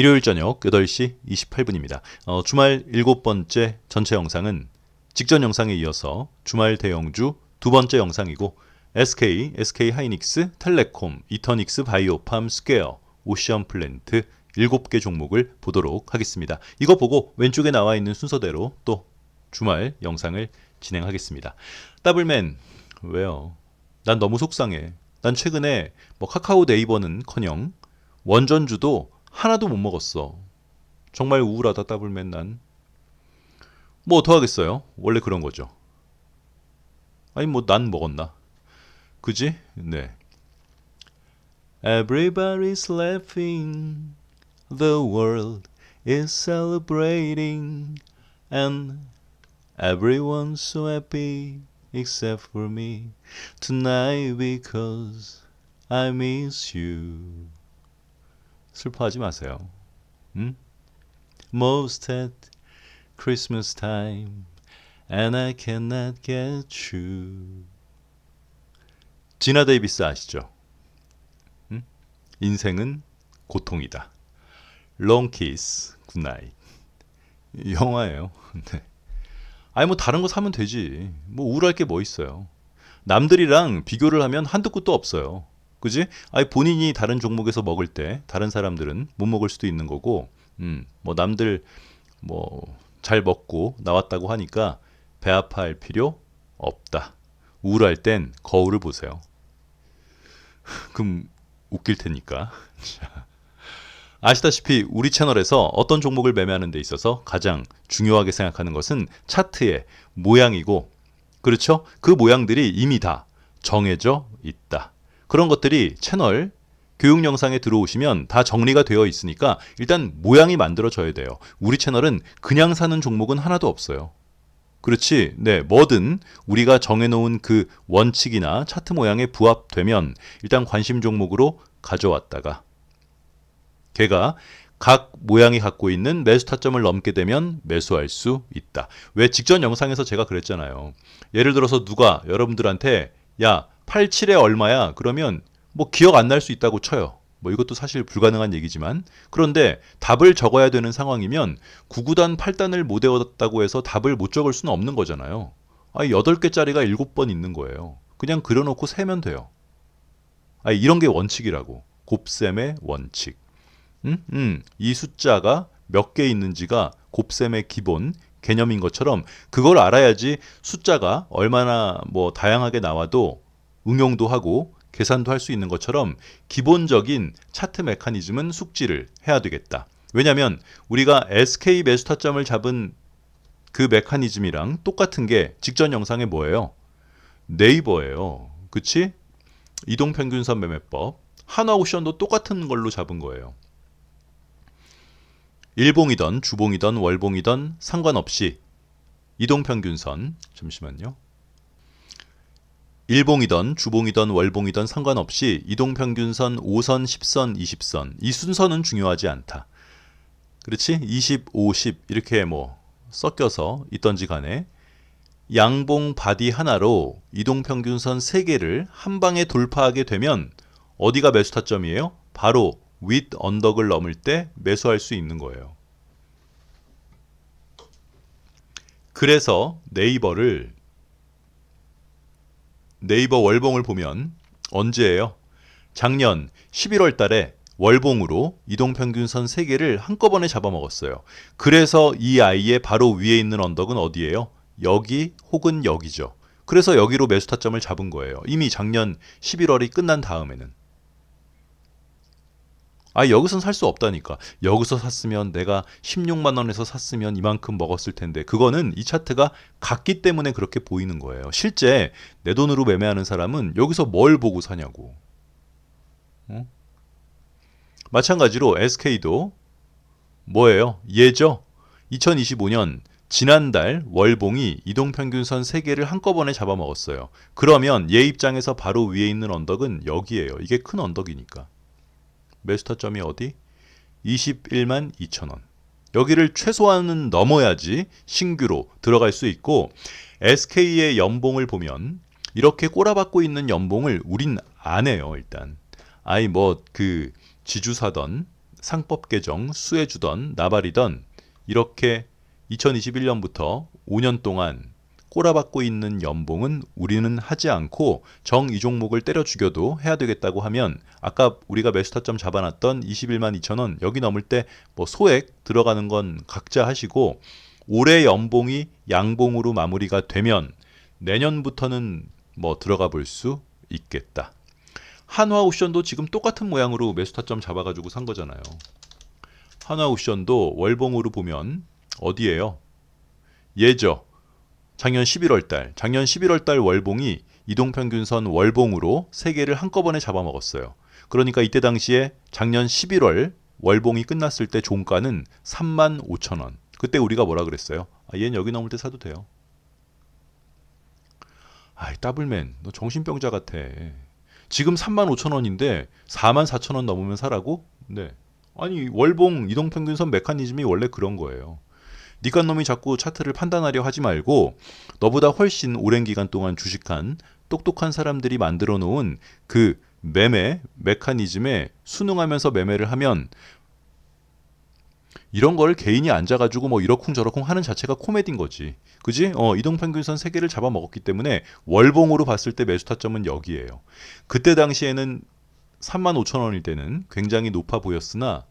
일요일 저녁 8시 28분입니다. 어, 주말 일곱 번째 전체 영상은 직전 영상에 이어서 주말 대형주 두 번째 영상이고 SK, SK 하이닉스, 텔레콤, 이터닉스 바이오팜, 스퀘어, 오션 플랜트 7개 종목을 보도록 하겠습니다. 이거 보고 왼쪽에 나와 있는 순서대로 또 주말 영상을 진행하겠습니다. 더블맨 왜요? 난 너무 속상해. 난 최근에 뭐 카카오 네이버는커녕 원전주도 하나도 못 먹었어. 정말 우울하다 더블맨 난. 뭐 어떡하겠어요? 원래 그런 거죠. 아니 뭐 난 먹었나? 그지? 네. Everybody's laughing. The world is celebrating. And everyone's so happy except for me tonight because I miss you. 슬퍼하지 마세요. 응? Most at Christmas time and I cannot get you. 지나 데이비스 아시죠? 응? 인생은 고통이다. Long kiss, good night. 영화예요. 네. 아니 뭐 다른 거 사면 되지. 뭐 우울할 게 뭐 있어요. 남들이랑 비교를 하면 한두 끝도 없어요. 그지? 아니 본인이 다른 종목에서 먹을 때 다른 사람들은 못 먹을 수도 있는 거고, 음, 뭐 남들 뭐 잘 먹고 나왔다고 하니까 배 아파할 필요 없다. 우울할 땐 거울을 보세요. 그럼 웃길 테니까. 아시다시피 우리 채널에서 어떤 종목을 매매하는 데 있어서 가장 중요하게 생각하는 것은 차트의 모양이고, 그렇죠? 그 모양들이 이미 다 정해져 있다. 그런 것들이 채널 교육 영상에 들어오시면 다 정리가 되어 있으니까 일단 모양이 만들어져야 돼요. 우리 채널은 그냥 사는 종목은 하나도 없어요. 그렇지. 네, 뭐든 우리가 정해놓은 그 원칙이나 차트 모양에 부합되면 일단 관심 종목으로 가져왔다가 걔가 각 모양이 갖고 있는 매수 타점을 넘게 되면 매수할 수 있다. 왜 직전 영상에서 제가 그랬잖아요. 예를 들어서 누가 여러분들한테 야, 87에 얼마야? 그러면 뭐 기억 안 날 수 있다고 쳐요. 뭐 이것도 사실 불가능한 얘기지만 그런데 답을 적어야 되는 상황이면 9구단 8단을 못 외웠다고 해서 답을 못 적을 수는 없는 거잖아요. 아, 8개짜리가 7번 있는 거예요. 그냥 그려놓고 세면 돼요. 아, 이런 게 원칙이라고. 곱셈의 원칙. 음? 음, 이 숫자가 몇 개 있는지가 곱셈의 기본 개념인 것처럼 그걸 알아야지 숫자가 얼마나 뭐 다양하게 나와도 응용도 하고 계산도 할 수 있는 것처럼 기본적인 차트 메커니즘은 숙지를 해야 되겠다. 왜냐하면 우리가 SK 매수 타점을 잡은 그 메커니즘이랑 똑같은 게 직전 영상에 뭐예요? 네이버예요. 그치? 이동평균선 매매법. 한화오션도 똑같은 걸로 잡은 거예요. 일봉이던 주봉이던 월봉이던 상관없이 이동평균선 잠시만요. 일봉이던 주봉이던 월봉이던 상관없이 이동평균선 5선, 10선, 20선 이 순서는 중요하지 않다. 그렇지? 20, 50 이렇게 뭐 섞여서 있던지 간에 양봉 바디 하나로 이동평균선 3개를 한 방에 돌파하게 되면 어디가 매수 타점이에요? 바로 윗 언덕을 넘을 때 매수할 수 있는 거예요. 그래서 네이버를 네이버 월봉을 보면 언제예요? 작년 11월 달에 월봉으로 이동평균선 3개를 한꺼번에 잡아먹었어요. 그래서 이 아이의 바로 위에 있는 언덕은 어디예요? 여기 혹은 여기죠. 그래서 여기로 매수 타점을 잡은 거예요. 이미 작년 11월이 끝난 다음에는. 아 여기선 살 수 없다니까. 여기서 샀으면 내가 16만 원에서 샀으면 이만큼 먹었을 텐데 그거는 이 차트가 같기 때문에 그렇게 보이는 거예요. 실제 내 돈으로 매매하는 사람은 여기서 뭘 보고 사냐고. 어? 마찬가지로 SK도 뭐예요? 예죠. 2025년 지난달 월봉이 이동평균선 3개를 한꺼번에 잡아먹었어요. 그러면 얘 입장에서 바로 위에 있는 언덕은 여기에요. 이게 큰 언덕이니까. 매스터점이 어디? 21만 2천 원. 여기를 최소한은 넘어야지 신규로 들어갈 수 있고 SK의 연봉을 보면 이렇게 꼬라박고 있는 연봉을 우린 안 해요 일단. 아이 뭐 그 지주 사던 상법 개정 수혜주던 나발이던 이렇게 2021년부터 5년 동안 꼬라박고 있는 연봉은 우리는 하지 않고 정 이 종목을 때려 죽여도 해야 되겠다고 하면 아까 우리가 매수 타점 잡아놨던 21만 2천 원 여기 넘을 때 뭐 소액 들어가는 건 각자 하시고 올해 연봉이 양봉으로 마무리가 되면 내년부터는 뭐 들어가 볼 수 있겠다. 한화 옵션도 지금 똑같은 모양으로 매수 타점 잡아가지고 산 거잖아요. 한화 옵션도 월봉으로 보면 어디예요? 예죠. 작년 11월 달, 작년 11월 달 월봉이 이동평균선 월봉으로 세 개를 한꺼번에 잡아먹었어요. 그러니까 이때 당시에 작년 11월 월봉이 끝났을 때 종가는 3만 5천 원. 그때 우리가 뭐라 그랬어요? 아, 얘는 여기 넘을 때 사도 돼요. 아이, 더블맨, 너 정신병자 같아. 지금 3만 5천 원인데 4만 4천 원 넘으면 사라고? 네. 아니, 월봉 이동평균선 메커니즘이 원래 그런 거예요. 니깐 놈이 자꾸 차트를 판단하려 하지 말고 너보다 훨씬 오랜 기간 동안 주식한 똑똑한 사람들이 만들어 놓은 그 매매 메커니즘에 순응하면서 매매를 하면 이런 걸 개인이 앉아가지고 뭐 이러쿵 저러쿵 하는 자체가 코미디인 거지. 그지? 어, 이동평균선 세 개를 잡아먹었기 때문에 월봉으로 봤을 때 매수 타점은 여기에요. 그때 당시에는 3만 5천 원일 때는 굉장히 높아 보였으나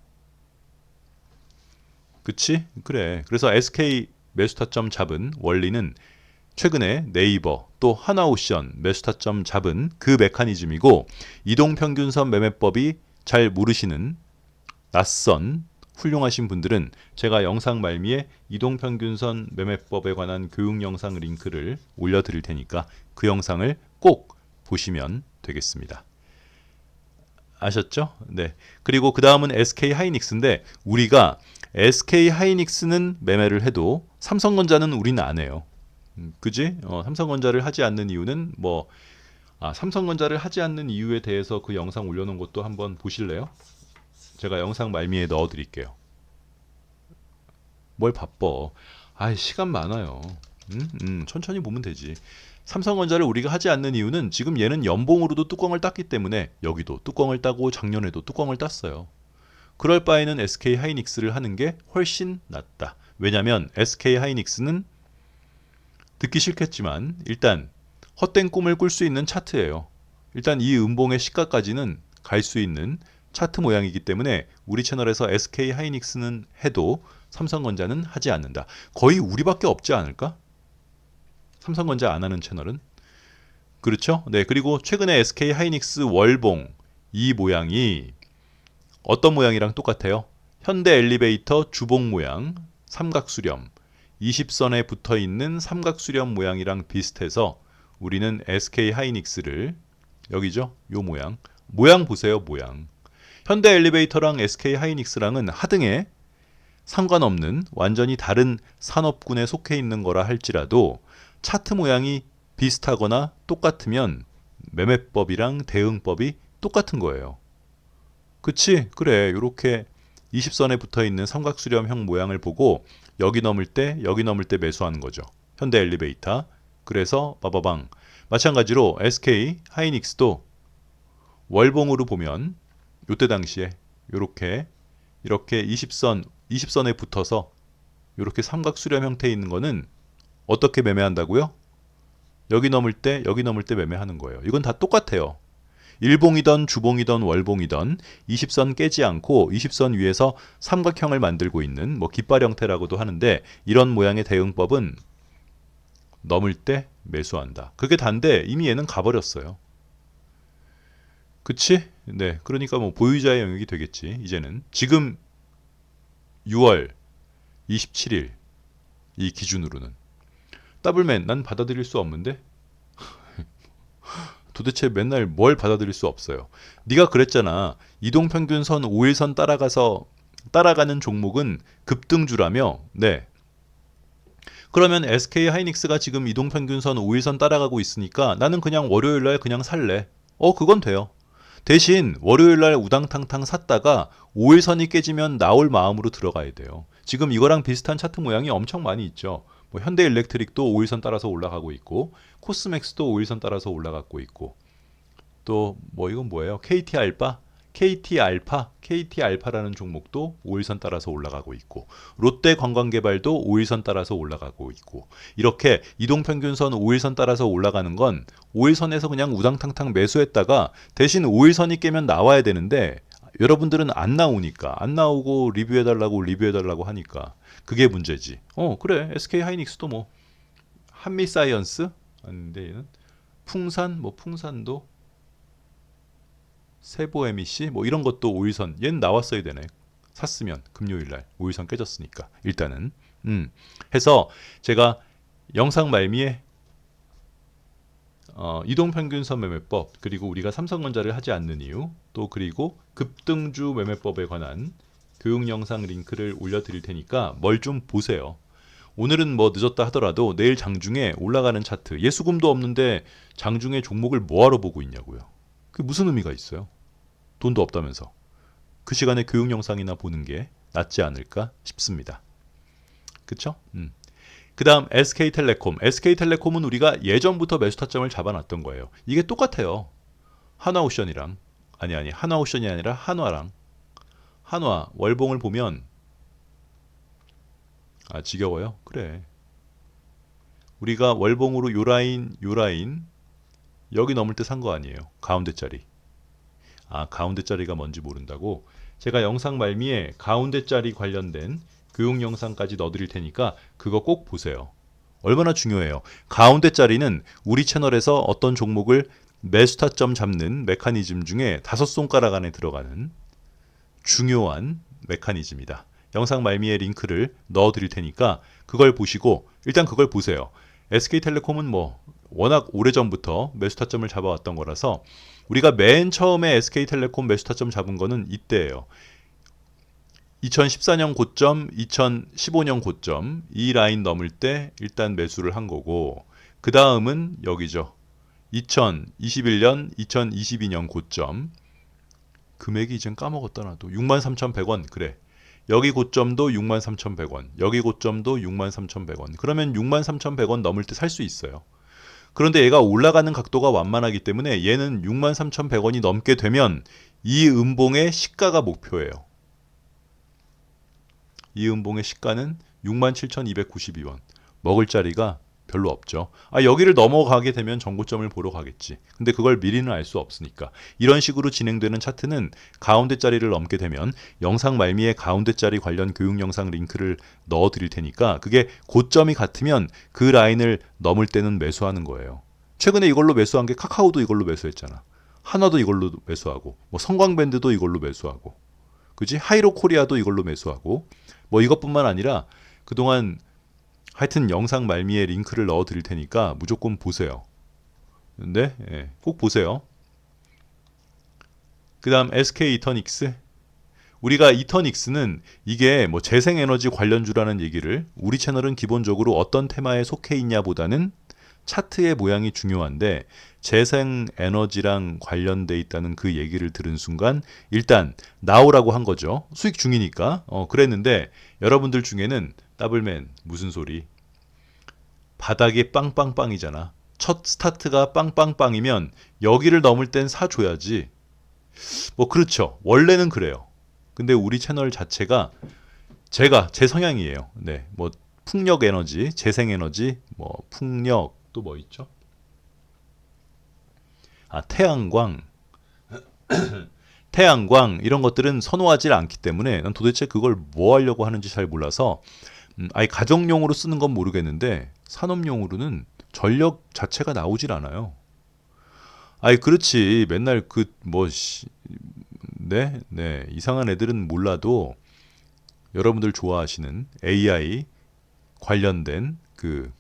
그치? 그래. 그래서 SK 매수 타점 잡은 원리는 최근에 네이버 또 하나오션 매수 타점 잡은 그 메커니즘이고 이동평균선 매매법이 잘 모르시는 낯선 훌륭하신 분들은 제가 영상 말미에 이동평균선 매매법에 관한 교육 영상 링크를 올려드릴 테니까 그 영상을 꼭 보시면 되겠습니다. 아셨죠? 네. 그리고 그 다음은 SK 하이닉스인데 우리가 SK 하이닉스는 매매를 해도 삼성전자는 우리는 안 해요. 음, 그지? 어, 삼성전자를 하지 않는 이유는 뭐 아, 삼성전자를 하지 않는 이유에 대해서 그 영상 올려놓은 것도 한번 보실래요? 제가 영상 말미에 넣어드릴게요. 뭘 바빠? 아, 시간 많아요. 음, 음, 천천히 보면 되지. 삼성전자를 우리가 하지 않는 이유는 지금 얘는 연봉으로도 뚜껑을 땄기 때문에 여기도 뚜껑을 따고 작년에도 뚜껑을 땄어요. 그럴 바에는 SK 하이닉스를 하는 게 훨씬 낫다. 왜냐면 SK 하이닉스는 듣기 싫겠지만 일단 헛된 꿈을 꿀 수 있는 차트예요. 일단 이 음봉의 시가까지는 갈 수 있는 차트 모양이기 때문에 우리 채널에서 SK 하이닉스는 해도 삼성전자는 하지 않는다. 거의 우리밖에 없지 않을까? 삼성전자 안 하는 채널은 그렇죠? 네 그리고 최근에 SK 하이닉스 월봉 이 모양이 어떤 모양이랑 똑같아요? 현대 엘리베이터 주봉 모양 삼각수렴 20선에 붙어 있는 삼각수렴 모양이랑 비슷해서 우리는 SK 하이닉스를 여기죠? 요 모양 모양 보세요 모양 현대 엘리베이터랑 SK 하이닉스랑은 하등에 상관없는 완전히 다른 산업군에 속해 있는 거라 할지라도 차트 모양이 비슷하거나 똑같으면 매매법이랑 대응법이 똑같은 거예요. 그치? 그래. 요렇게 20선에 붙어 있는 삼각수렴형 모양을 보고 여기 넘을 때 여기 넘을 때 매수하는 거죠. 현대 엘리베이터. 그래서 빠바방. 마찬가지로 SK 하이닉스도 월봉으로 보면 요때 당시에 요렇게 이렇게 20선 20선에 붙어서 요렇게 삼각수렴 형태에 있는 거는 어떻게 매매한다고요? 여기 넘을 때 여기 넘을 때 매매하는 거예요. 이건 다 똑같아요. 일봉이던 주봉이던 월봉이던 20선 깨지 않고 20선 위에서 삼각형을 만들고 있는 뭐 깃발 형태라고도 하는데 이런 모양의 대응법은 넘을 때 매수한다. 그게 단데 이미 얘는 가버렸어요. 그치? 네. 그러니까 뭐 보유자의 영역이 되겠지. 이제는 지금 6월 27일 이 기준으로는 더블맨 난 받아들일 수 없는데 도대체 맨날 뭘 받아들일 수 없어요. 네가 그랬잖아. 이동평균선 5일선 따라가서 따라가는 종목은 급등주라며. 네. 그러면 SK 하이닉스가 지금 이동평균선 5일선 따라가고 있으니까 나는 그냥 월요일 날 그냥 살래. 어, 그건 돼요. 대신 월요일 날 우당탕탕 샀다가 5일선이 깨지면 나올 마음으로 들어가야 돼요. 지금 이거랑 비슷한 차트 모양이 엄청 많이 있죠. 뭐 현대 일렉트릭도 5일선 따라서 올라가고 있고 코스맥스도 5일선 따라서 올라가고 있고 또 뭐 이건 뭐예요? KT 알바? KT 알파, KT 알파라는 종목도 5일선 따라서 올라가고 있고 롯데 관광개발도 5일선 따라서 올라가고 있고 이렇게 이동 평균선 5일선 따라서 올라가는 건 5일선에서 그냥 우당탕탕 매수했다가 대신 5일선이 깨면 나와야 되는데 여러분들은 안 나오니까 안 나오고 리뷰해달라고 리뷰해달라고 하니까 그게 문제지. 어 그래. SK 하이닉스도 뭐 한미 사이언스? 아닌데 얘는? 풍산? 뭐 풍산도? 세보 MEC 뭐 이런 것도 5일선. 얘는 나왔어야 되네. 샀으면 금요일 날 5일선 깨졌으니까 일단은. 음. 해서 제가 영상 말미에 어, 이동평균선 매매법 그리고 우리가 삼성전자를 하지 않는 이유 또 그리고 급등주 매매법에 관한 교육 영상 링크를 올려드릴 테니까 뭘 좀 보세요. 오늘은 뭐 늦었다 하더라도 내일 장중에 올라가는 차트 예수금도 없는데 장중에 종목을 뭐하러 보고 있냐고요. 그게 무슨 의미가 있어요? 돈도 없다면서 그 시간에 교육 영상이나 보는 게 낫지 않을까 싶습니다. 그쵸? 음. 그 다음 SK텔레콤. SK텔레콤은 우리가 예전부터 매수 타점을 잡아놨던 거예요. 이게 똑같아요. 한화오션이랑 아니 아니 한화오션이 아니라 한화랑 한화 월봉을 보면 아 지겨워요? 그래. 우리가 월봉으로 요 라인 요 라인 여기 넘을 때 산 거 아니에요. 가운데 자리. 아 가운데 자리가 뭔지 모른다고 제가 영상 말미에 가운데 자리 관련된 교육 영상까지 넣어드릴 테니까 그거 꼭 보세요. 얼마나 중요해요. 가운데 자리는 우리 채널에서 어떤 종목을 매수 타점 잡는 메커니즘 중에 다섯 손가락 안에 들어가는 중요한 메커니즘이다. 영상 말미에 링크를 넣어 드릴 테니까 그걸 보시고 일단 그걸 보세요. SK텔레콤은 뭐 워낙 오래전부터 매수 타점을 잡아왔던 거라서 우리가 맨 처음에 SK텔레콤 매수 타점 잡은 거는 이때예요. 2014년 고점, 2015년 고점 이 라인 넘을 때 일단 매수를 한 거고 그 다음은 여기죠. 2021년, 2022년 고점 금액이 이젠 까먹었다 나도 63,100원 그래. 여기 고점도 63,100원, 여기 고점도 63,100원. 그러면 63,100원 넘을 때 살 수 있어요. 그런데 얘가 올라가는 각도가 완만하기 때문에 얘는 63,100원이 넘게 되면 이 음봉의 시가가 목표예요. 이 음봉의 시가는 67,292원. 먹을 자리가 별로 없죠. 아, 여기를 넘어가게 되면 정고점을 보러 가겠지. 근데 그걸 미리는 알 수 없으니까. 이런 식으로 진행되는 차트는 가운데 자리를 넘게 되면 영상 말미에 가운데 자리 관련 교육 영상 링크를 넣어 드릴 테니까 그게 고점이 같으면 그 라인을 넘을 때는 매수하는 거예요. 최근에 이걸로 매수한 게 카카오도 이걸로 매수했잖아. 하나도 이걸로 매수하고, 뭐 성광밴드도 이걸로 매수하고, 그지? 하이로 코리아도 이걸로 매수하고, 뭐 이것뿐만 아니라 그동안 하여튼 영상 말미에 링크를 넣어 드릴 테니까 무조건 보세요. 네, 예, 꼭 보세요. 그 다음 SK 이터닉스. 우리가 이터닉스는 이게 뭐 재생에너지 관련주라는 얘기를 우리 채널은 기본적으로 어떤 테마에 속해 있냐 보다는 차트의 모양이 중요한데 재생에너지랑 관련돼 있다는 그 얘기를 들은 순간 일단 나오라고 한 거죠. 수익 중이니까. 어, 그랬는데 여러분들 중에는 더블맨 무슨 소리? 바닥이 빵빵빵이잖아. 첫 스타트가 빵빵빵이면 여기를 넘을 땐 사줘야지. 뭐 그렇죠. 원래는 그래요. 근데 우리 채널 자체가 제가 제 성향이에요. 네, 뭐 풍력 에너지, 재생 에너지, 뭐 풍력 또 뭐 있죠? 아 태양광, 태양광 이런 것들은 선호하지 않기 때문에 난 도대체 그걸 뭐 하려고 하는지 잘 몰라서 음, 아예 가정용으로 쓰는 건 모르겠는데 산업용으로는 전력 자체가 나오질 않아요. 아이 그렇지. 맨날 그뭐 네, 네. 이상한 애들은 몰라도 여러분들 좋아하시는 AI 관련된 그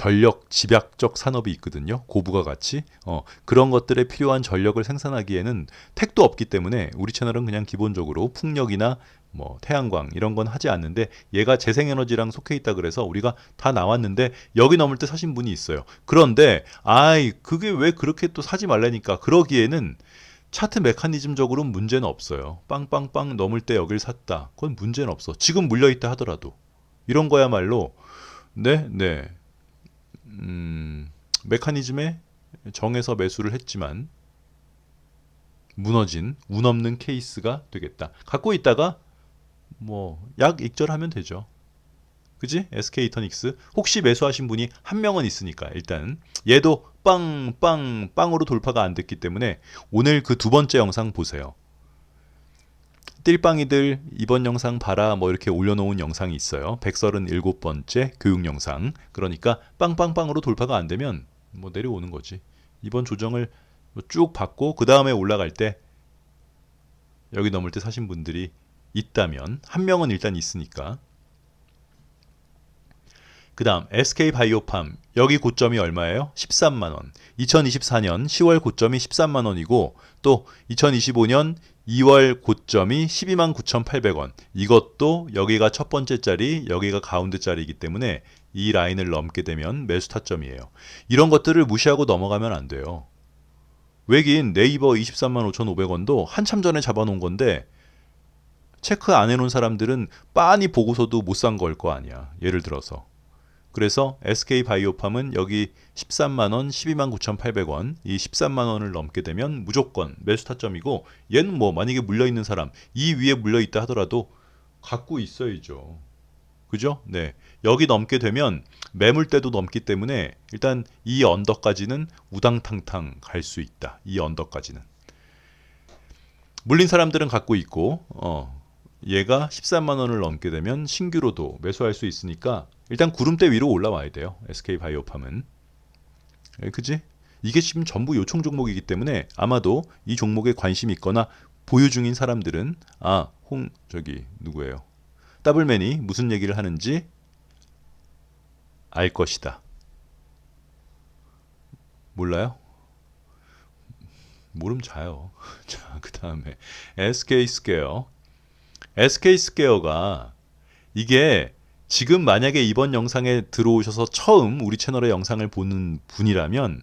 전력 집약적 산업이 있거든요. 고부가 같이 어, 그런 것들에 필요한 전력을 생산하기에는 택도 없기 때문에 우리 채널은 그냥 기본적으로 풍력이나 뭐 태양광 이런 건 하지 않는데 얘가 재생에너지랑 속해 있다 그래서 우리가 다 나왔는데 여기 넘을 때 사신 분이 있어요. 그런데 아이 그게 왜 그렇게 또 사지 말라니까 그러기에는 차트 메커니즘적으로 문제는 없어요. 빵빵빵 넘을 때 여길 샀다. 그건 문제는 없어. 지금 물려 있다 하더라도 이런 거야말로 네, 네. 음, 메커니즘에 정해서 매수를 했지만 무너진 운 없는 케이스가 되겠다. 갖고 있다가 뭐 약 익절하면 되죠. 그지? SK 이터닉스 혹시 매수하신 분이 한 명은 있으니까 일단 얘도 빵빵 빵으로 돌파가 안 됐기 때문에 오늘 그 두 번째 영상 보세요. 띨빵이들 이번 영상 봐라 뭐 이렇게 올려놓은 영상이 있어요. 137번째 교육 영상. 그러니까 빵빵빵으로 돌파가 안 되면 뭐 내려오는 거지. 이번 조정을 뭐쭉 받고 그 다음에 올라갈 때 여기 넘을 때 사신 분들이 있다면 한 명은 일단 있으니까 그 다음 SK 바이오팜 여기 고점이 얼마예요? 13만 원 2024년 10월 고점이 13만 원이고 또 2025년 2월 고점이 12만 9,800원 이것도 여기가 첫 번째 자리 여기가 가운데 자리이기 때문에 이 라인을 넘게 되면 매수 타점이에요 이런 것들을 무시하고 넘어가면 안 돼요 왜긴 네이버 23만 5,500원도 한참 전에 잡아놓은 건데 체크 안 해놓은 사람들은 빤히 보고서도 못 산 걸 거 아니야. 예를 들어서. 그래서 SK 바이오팜은 여기 13만 원, 12만 9,800원, 이 13만 원을 넘게 되면 무조건 매수 타점이고 얘는 뭐 만약에 물려 있는 사람 이 위에 물려 있다 하더라도 갖고 있어야죠. 그죠? 네. 여기 넘게 되면 매물대도 넘기 때문에 일단 이 언덕까지는 우당탕탕 갈 수 있다. 이 언덕까지는. 물린 사람들은 갖고 있고 어, 얘가 13만 원을 넘게 되면 신규로도 매수할 수 있으니까 일단 구름대 위로 올라와야 돼요. SK 바이오팜은. 예, 그지? 이게 지금 전부 요청 종목이기 때문에 아마도 이 종목에 관심이 있거나 보유 중인 사람들은 아, 홍 저기 누구예요? 더블맨이 무슨 얘기를 하는지 알 것이다. 몰라요? 모름 자요. 자, 그 다음에 SK 스퀘어. SK 스퀘어가 이게 지금 만약에 이번 영상에 들어오셔서 처음 우리 채널의 영상을 보는 분이라면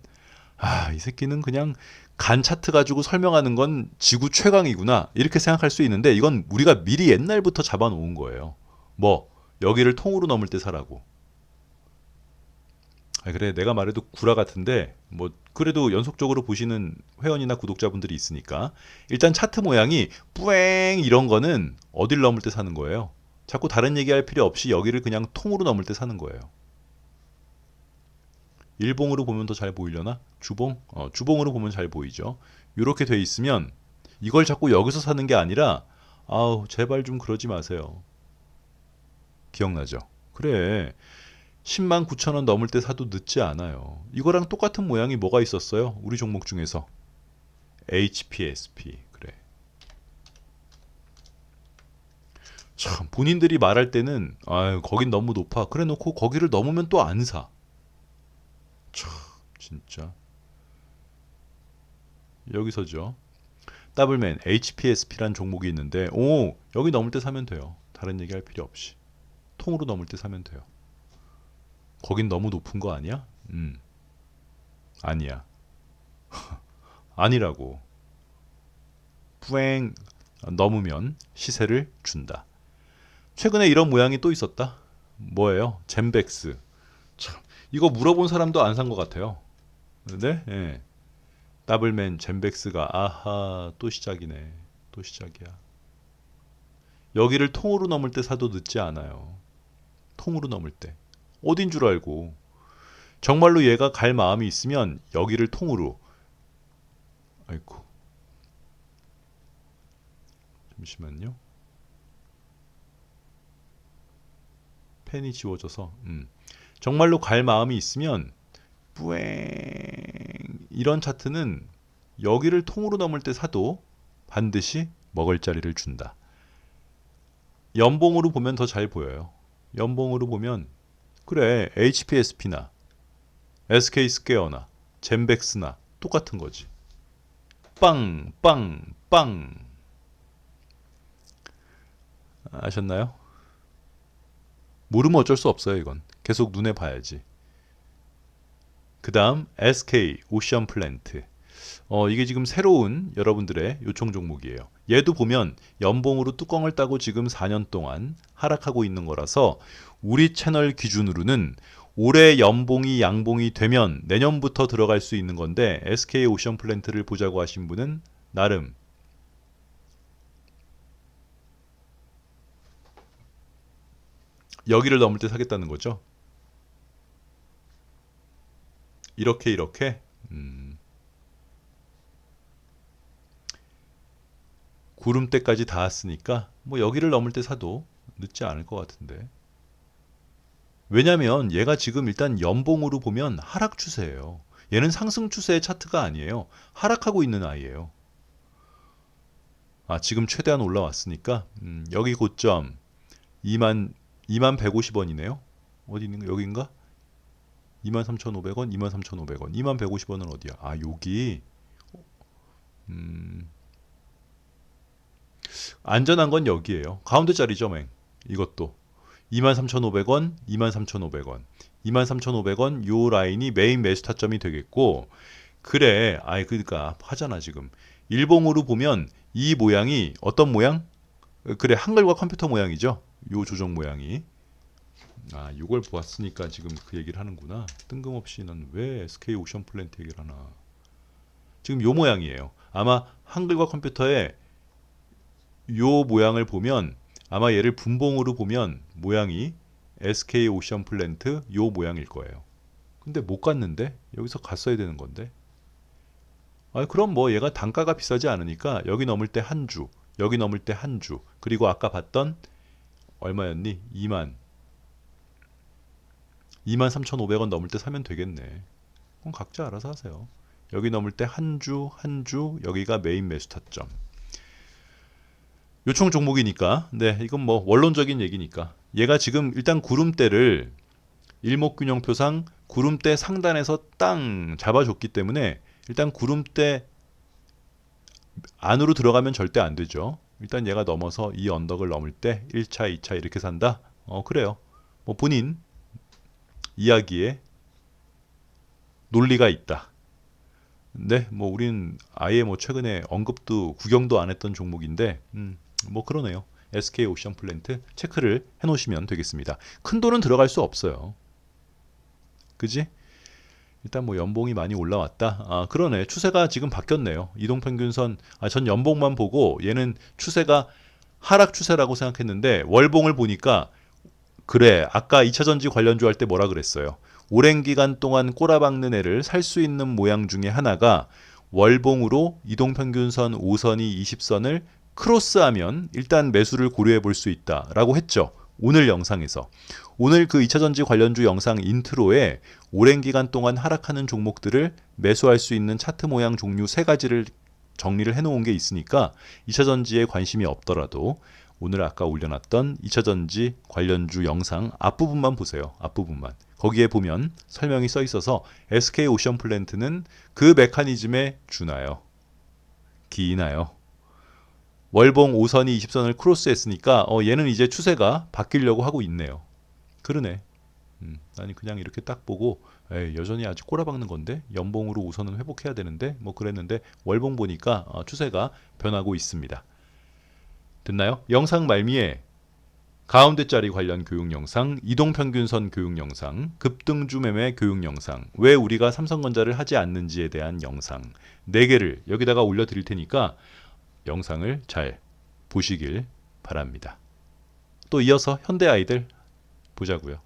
아, 이 새끼는 그냥 간 차트 가지고 설명하는 건 지구 최강이구나. 이렇게 생각할 수 있는데 이건 우리가 미리 옛날부터 잡아 놓은 거예요. 뭐 여기를 통으로 넘을 때 사라고. 아, 그래 내가 말해도 구라 같은데 뭐 그래도 연속적으로 보시는 회원이나 구독자분들이 있으니까 일단 차트 모양이 뿌앵 이런 거는 어딜 넘을 때 사는 거예요. 자꾸 다른 얘기할 필요 없이 여기를 그냥 통으로 넘을 때 사는 거예요. 일봉으로 보면 더 잘 보이려나? 주봉? 어, 주봉으로 보면 잘 보이죠. 이렇게 돼 있으면 이걸 자꾸 여기서 사는 게 아니라 아우 제발 좀 그러지 마세요. 기억나죠? 그래. 10만 9천 원 넘을 때 사도 늦지 않아요. 이거랑 똑같은 모양이 뭐가 있었어요? 우리 종목 중에서 HPSP 그래. 참 본인들이 말할 때는 아유 거긴 너무 높아. 그래 놓고 거기를 넘으면 또 안 사. 참 진짜 여기서죠. 더블맨 HPSP란 종목이 있는데 오 여기 넘을 때 사면 돼요. 다른 얘기 할 필요 없이 통으로 넘을 때 사면 돼요. 거긴 너무 높은 거 아니야? 음. 아니야. 아니라고. 뿌앵 넘으면 시세를 준다. 최근에 이런 모양이 또 있었다. 뭐예요? 젠백스. 참 이거 물어본 사람도 안 산 것 같아요. 근데 예. 더블맨 젠백스가 아하 또 시작이네. 또 시작이야. 여기를 통으로 넘을 때 사도 늦지 않아요. 통으로 넘을 때. 어딘 줄 알고. 정말로 얘가 갈 마음이 있으면 여기를 통으로. 아이고. 잠시만요. 펜이 지워져서. 음. 정말로 갈 마음이 있으면 뿌앵 이런 차트는 여기를 통으로 넘을 때 사도 반드시 먹을 자리를 준다. 연봉으로 보면 더 잘 보여요. 연봉으로 보면 그래 HPSP나 SK 스퀘어나 젠백스나 똑같은 거지. 빵, 빵, 빵. 아셨나요? 모르면 어쩔 수 없어요, 이건. 계속 눈에 봐야지. 그 다음 SK 오션 플랜트. 어, 이게 지금 새로운 여러분들의 요청 종목이에요. 얘도 보면 연봉으로 뚜껑을 따고 지금 4년 동안 하락하고 있는 거라서 우리 채널 기준으로는 올해 연봉이 양봉이 되면 내년부터 들어갈 수 있는 건데 SK 오션 플랜트를 보자고 하신 분은 나름 여기를 넘을 때 사겠다는 거죠. 이렇게 이렇게 음. 구름대까지 닿았으니까 뭐 여기를 넘을 때 사도 늦지 않을 것 같은데. 왜냐면 얘가 지금 일단 연봉으로 보면 하락 추세예요. 얘는 상승 추세의 차트가 아니에요. 하락하고 있는 아이예요. 아, 지금 최대한 올라왔으니까 음, 여기 고점 2만 2만 150원이네요. 어디 있는 거 여기인가? 23,500원, 23,500원. 2만 150원은 어디야? 아, 여기. 음. 안전한 건 여기예요. 가운데 자리죠, 맹. 이것도 23,500원, 23,500원. 23,500원 요 라인이 메인 매수 타점이 되겠고 그래. 아이 그러니까 하잖아, 지금. 일봉으로 보면 이 모양이 어떤 모양? 그래, 한글과 컴퓨터 모양이죠. 요 조정 모양이. 아, 이걸 보았으니까 지금 그 얘기를 하는구나. 뜬금없이 난 왜 SK 오션 플랜트 얘기를 하나. 지금 요 모양이에요. 아마 한글과 컴퓨터에 요 모양을 보면 아마 얘를 분봉으로 보면 모양이 SK 오션 플랜트 요 모양일 거예요. 근데 못 갔는데 여기서 갔어야 되는 건데. 아, 그럼 뭐 얘가 단가가 비싸지 않으니까 여기 넘을 때 한 주, 여기 넘을 때 한 주, 그리고 아까 봤던 얼마였니? 2만 23,500원 넘을 때 사면 되겠네. 그럼 각자 알아서 하세요. 여기 넘을 때 한 주, 한 주, 여기가 메인 매수 타점. 요청 종목이니까, 네, 이건 뭐 원론적인 얘기니까. 얘가 지금 일단 구름대를 일목균형표상 구름대 상단에서 땅 잡아줬기 때문에 일단 구름대 안으로 들어가면 절대 안 되죠. 일단 얘가 넘어서 이 언덕을 넘을 때 1차, 2차 이렇게 산다? 어, 그래요. 뭐 본인 이야기에 논리가 있다. 네, 뭐 우린 아예 뭐 최근에 언급도 구경도 안 했던 종목인데, 음, 뭐 그러네요. SK 오션 플랜트 체크를 해 놓으시면 되겠습니다. 큰 돈은 들어갈 수 없어요. 그지? 일단 뭐 연봉이 많이 올라왔다. 아 그러네. 추세가 지금 바뀌었네요. 이동 평균선 아, 전 연봉만 보고 얘는 추세가 하락 추세라고 생각했는데 월봉을 보니까 그래 아까 2차 전지 관련주 할 때 뭐라 그랬어요. 오랜 기간 동안 꼬라박는 애를 살 수 있는 모양 중에 하나가 월봉으로 이동평균선 5선이 20선을 크로스하면 일단 매수를 고려해 볼 수 있다라고 했죠. 오늘 영상에서 오늘 그 2차전지 관련주 영상 인트로에 오랜 기간 동안 하락하는 종목들을 매수할 수 있는 차트 모양 종류 세 가지를 정리를 해 놓은 게 있으니까 2차전지에 관심이 없더라도 오늘 아까 올려놨던 2차전지 관련주 영상 앞부분만 보세요. 앞부분만. 거기에 보면 설명이 써 있어서 SK 오션 플랜트는 그 메커니즘에 주나요? 기나요? 월봉 5선이 20선을 크로스했으니까 어, 얘는 이제 추세가 바뀌려고 하고 있네요. 그러네. 음, 아니 그냥 이렇게 딱 보고 에이, 여전히 아직 꼬라박는 건데 연봉으로 5선은 회복해야 되는데 뭐 그랬는데 월봉 보니까 어, 추세가 변하고 있습니다. 됐나요? 영상 말미에 가운데 자리 관련 교육 영상, 이동 평균선 교육 영상, 급등주 매매 교육 영상, 왜 우리가 삼성전자를 하지 않는지에 대한 영상 4개를 여기다가 올려 드릴 테니까 영상을 잘 보시길 바랍니다. 또 이어서 현대 아이들 보자고요.